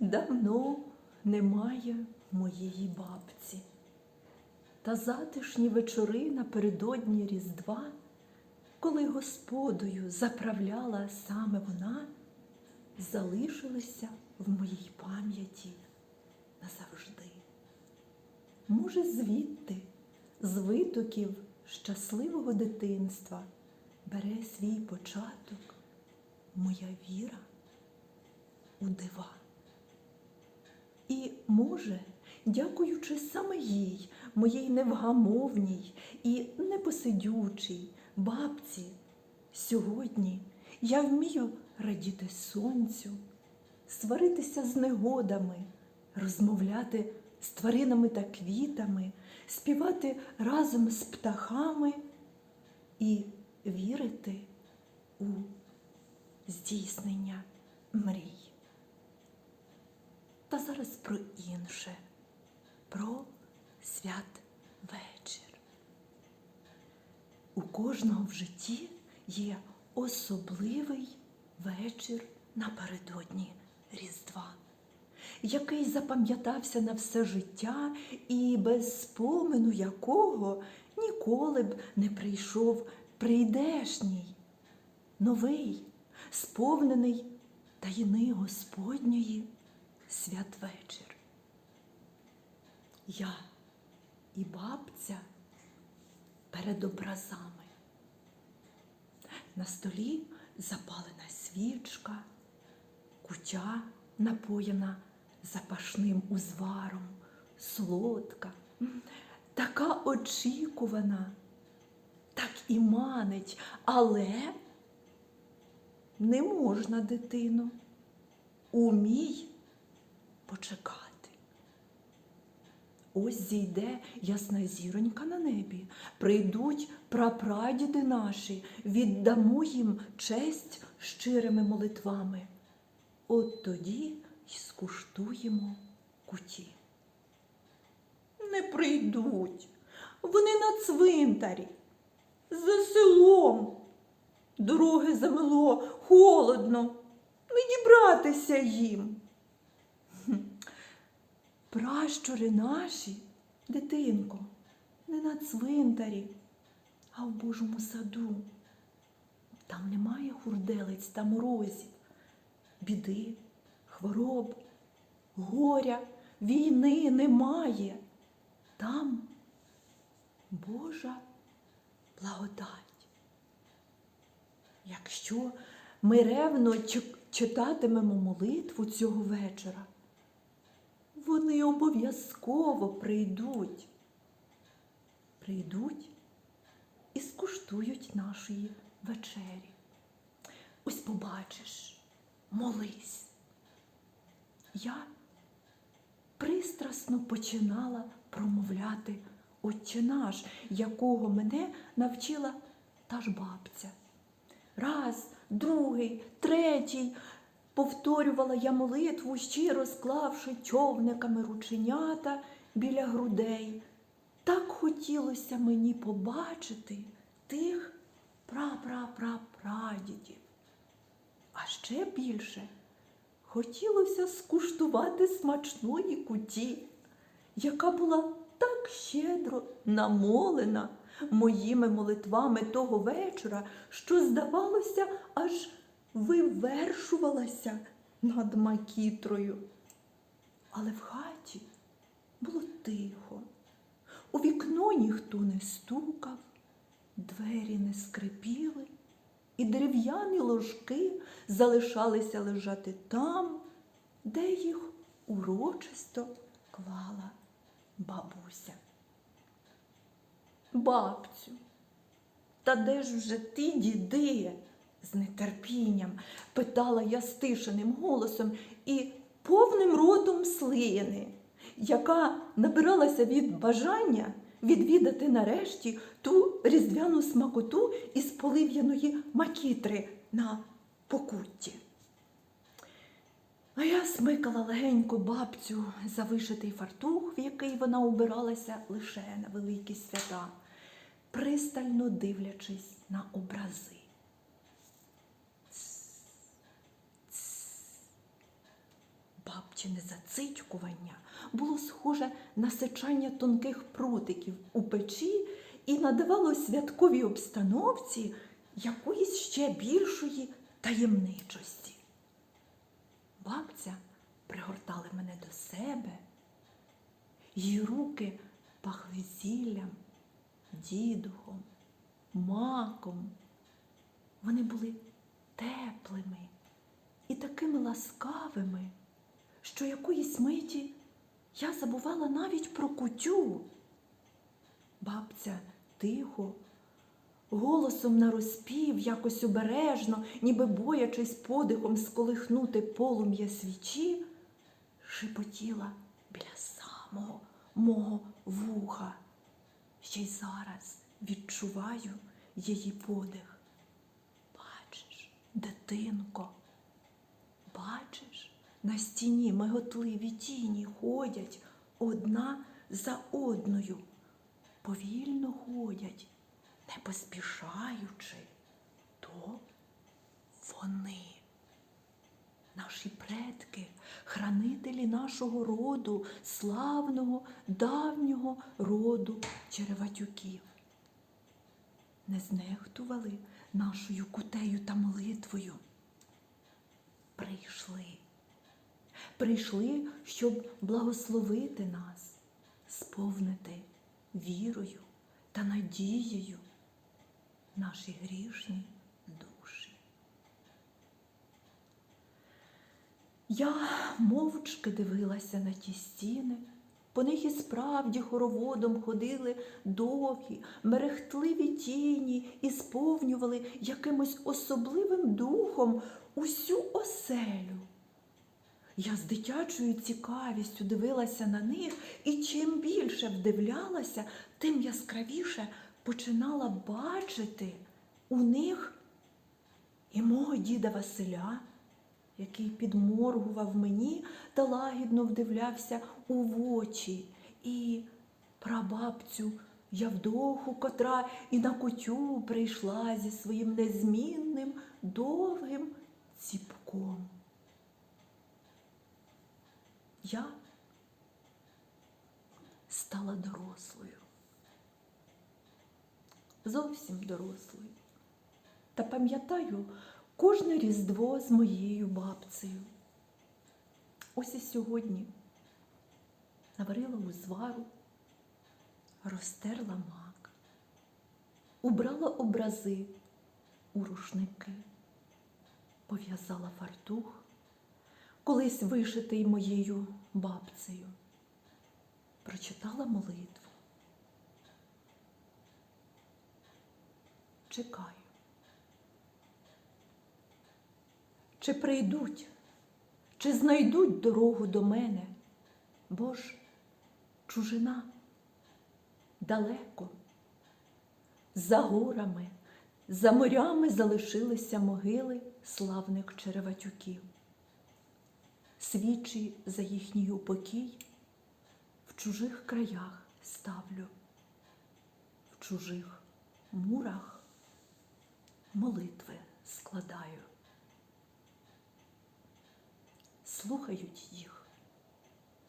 Давно немає моєї бабці. Та затишні вечори напередодні Різдва, коли господою заправляла саме вона, залишилися в моїй пам'яті назавжди. Може, звідти, з витоків щасливого дитинства, бере свій початок моя віра у дива. І може, дякуючи саме їй, моїй невгамовній і непосидючій бабці, сьогодні я вмію радіти сонцю, сваритися з негодами, розмовляти з тваринами та квітами, співати разом з птахами і вірити у здійснення мрій. Та зараз про інше, про святвечір. У кожного в житті є особливий вечір напередодні Різдва, який запам'ятався на все життя і без спомену якого ніколи б не прийшов прийдешній, новий, сповнений таїни Господньої святвечір. Я і бабця перед образами. На столі запалена свічка, кутя напоєна запашним узваром, солодка, така очікувана, так і манить, але не можна, дитину, умій почекати. Ось зійде ясна зіронька на небі, прийдуть прапрадіди наші, віддамо їм честь щирими молитвами. От тоді й скуштуємо куті. Не прийдуть, вони на цвинтарі, за селом. Дороги замело, холодно, не дібратися їм. Пращури наші, дитинко, не на цвинтарі, а в Божому саду. Там немає хурделиць та морозів, біди, хвороб, горя, війни немає. Там Божа благодать. Якщо ми ревно читатимемо молитву цього вечора, вони обов'язково прийдуть. Прийдуть і скуштують нашої вечері. Ось побачиш, молись. Я пристрасно починала промовляти Отче наш, якого мене навчила та ж бабця. Раз, другий, третій. Повторювала я молитву, щиро склавши човниками рученята біля грудей. Так хотілося мені побачити тих пра-пра-пра-прадідів. А ще більше хотілося скуштувати смачної куті, яка була так щедро намолена моїми молитвами того вечора, що, здавалося, аж вивершувалася над макітрою. Але в хаті було тихо. У вікно ніхто не стукав, двері не скрипіли, і дерев'яні ложки залишалися лежати там, де їх урочисто клала бабуся. Бабцю, та де ж вже ти, діди? З нетерпінням питала я стишеним голосом і повним ротом слини, яка набиралася від бажання відвідати нарешті ту різдвяну смакоту із полив'яної макітри на покутті. А я смикала легенько бабцю за вишитий фартух, в який вона убиралася лише на великі свята, пристально дивлячись на образи. Бабчине зацитькування було схоже на сичання тонких прутиків у печі і надавало святковій обстановці якоїсь ще більшої таємничості. Бабця пригортала мене до себе, її руки пахли зіллям, дідухом, маком. Вони були теплими і такими ласкавими, що якоїсь миті я забувала навіть про кутю. Бабця тихо, голосом нараспів, якось обережно, ніби боячись подихом сколихнути полум'я свічі, шепотіла біля самого мого вуха. Ще й зараз відчуваю її подих. Бачиш, дитинко, бачиш, на стіні миготливі тіні ходять одна за одною, повільно ходять, не поспішаючи, то вони. Наші предки, хранителі нашого роду, славного давнього роду Череватюків, не знехтували нашою кутею та молитвою. Прийшли, прийшли, щоб благословити нас, сповнити вірою та надією наші грішні душі. Я мовчки дивилася на ті стіни. По них і справді хороводом ходили довгі, мерехтливі тіні і сповнювали якимось особливим духом усю оселю. Я з дитячою цікавістю дивилася на них, і чим більше вдивлялася, тим яскравіше починала бачити у них і мого діда Василя, який підморгував мені та лагідно вдивлявся у вочі, і прабабцю Явдоху, котра і на кутю прийшла зі своїм незмінним довгим ціпком. Я стала дорослою, зовсім дорослою. Та пам'ятаю кожне різдво з моєю бабцею. Ось і сьогодні наварила узвару, розтерла мак, убрала образи у рушники, пов'язала фартух, колись вишитий моєю бабцею, прочитала молитву. Чекаю. Чи прийдуть, чи знайдуть дорогу до мене, бо ж чужина далеко, за горами, за морями залишилися могили славних череватюків. Свічі за їхній упокій в чужих краях ставлю, в чужих мурах молитви складаю. Слухають їх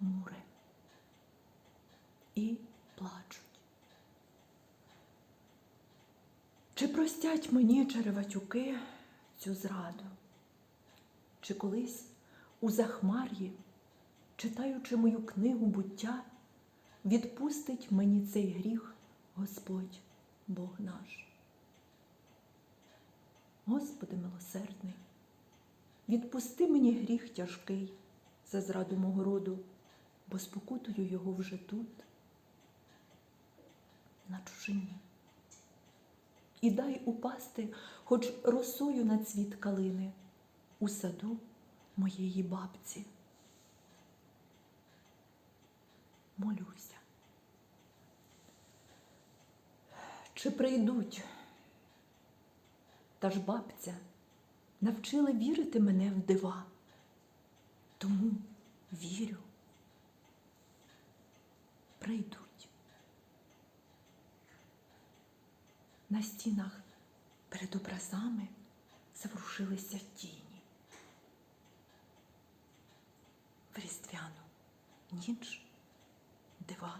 мури і плачуть. Чи простять мені череватюки цю зраду? Чи колись у захмар'ї, читаючи мою книгу буття, відпустить мені цей гріх Господь Бог наш? Господи милосердний, відпусти мені гріх тяжкий за зраду мого роду, бо спокутую його вже тут, на чужині. І дай упасти хоч росою на цвіт калини у саду моєї бабці. Молюся. Чи прийдуть? Та ж бабця навчили вірити мене в дива. Тому вірю. Прийдуть. На стінах перед образами заворушилися тіні. Ніч, дива.